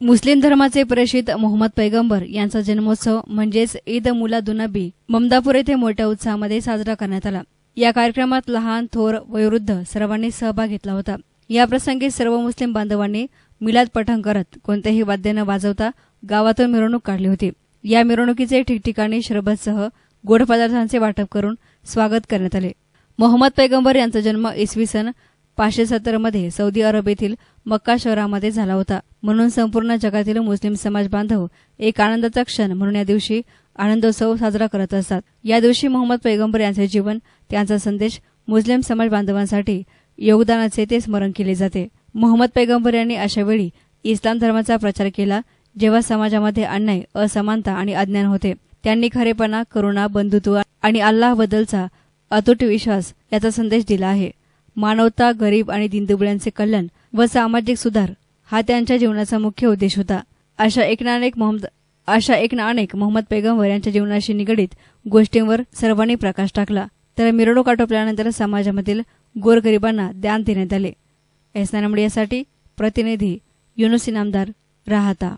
मुस्लिम धर्माचे प्रेषित मोहम्मद पैगंबर यांचा जन्मोत्सव म्हणजेच ईद मुलादुनबी ममदापूर येथे मोठ्या उत्साहामध्ये साजरा करण्यात आला. या कार्यक्रमात लहान थोर वयोवृद्ध सर्वांनी सहभाग घेतला होता. या प्रसंगी सर्व मुस्लिम बांधवांनी मिलाद पठण करत कोणत्याही वाद्य न वाजवता गावातून मिरवणूक काढली होती. या मिरवणुकीचे ठिकठिकाणी शरबतसह गोड पदार्थांचे वाटप करून स्वागत करण्यात आले. मोहम्मद पैगंबर यांचा जन्म इसवी सन पाचशे सत्तरमध्ये सौदी अरब येथील मक्का शहरामध्ये झाला होता. म्हणून संपूर्ण जगातील मुस्लिम समाज बांधव एक आनंदाचा क्षण म्हणून या दिवशी आनंदोत्सव साजरा करत असतात. या दिवशी मोहम्मद पैगंबर यांचे जीवन त्यांचा संदेश मुस्लिम समाज बांधवांसाठी योगदानाचे ते स्मरण केले जाते. मोहम्मद पैगंबर यांनी अशावेळी इस्लाम धर्माचा प्रचार केला जेव्हा समाजामध्ये अन्याय असमानता आणि अज्ञान होते. त्यांनी खरेपणा करुणा बंधुत्व आणि अल्लाहबद्दलचा अतूट विश्वास याचा संदेश दिला आहे. मानवता गरीब आणि दिनदुबळ्यांचे कल्याण व सामाजिक सुधार हा त्यांच्या जीवनाचा मुख्य उद्देश होता. अशा एक ना अनेक मोहम्मद अशा एक ना अनेक मोहम्मद पैगंबर यांच्या जीवनाशी निगडीत गोष्टींवर सर्वांनी प्रकाश टाकला. तर मिरवणूक आटोपल्यानंतर समाजामधील गोरगरिबांना दान देण्यात आले. एस मीडियासाठी प्रतिनिधी युनुस इनामदार राहता.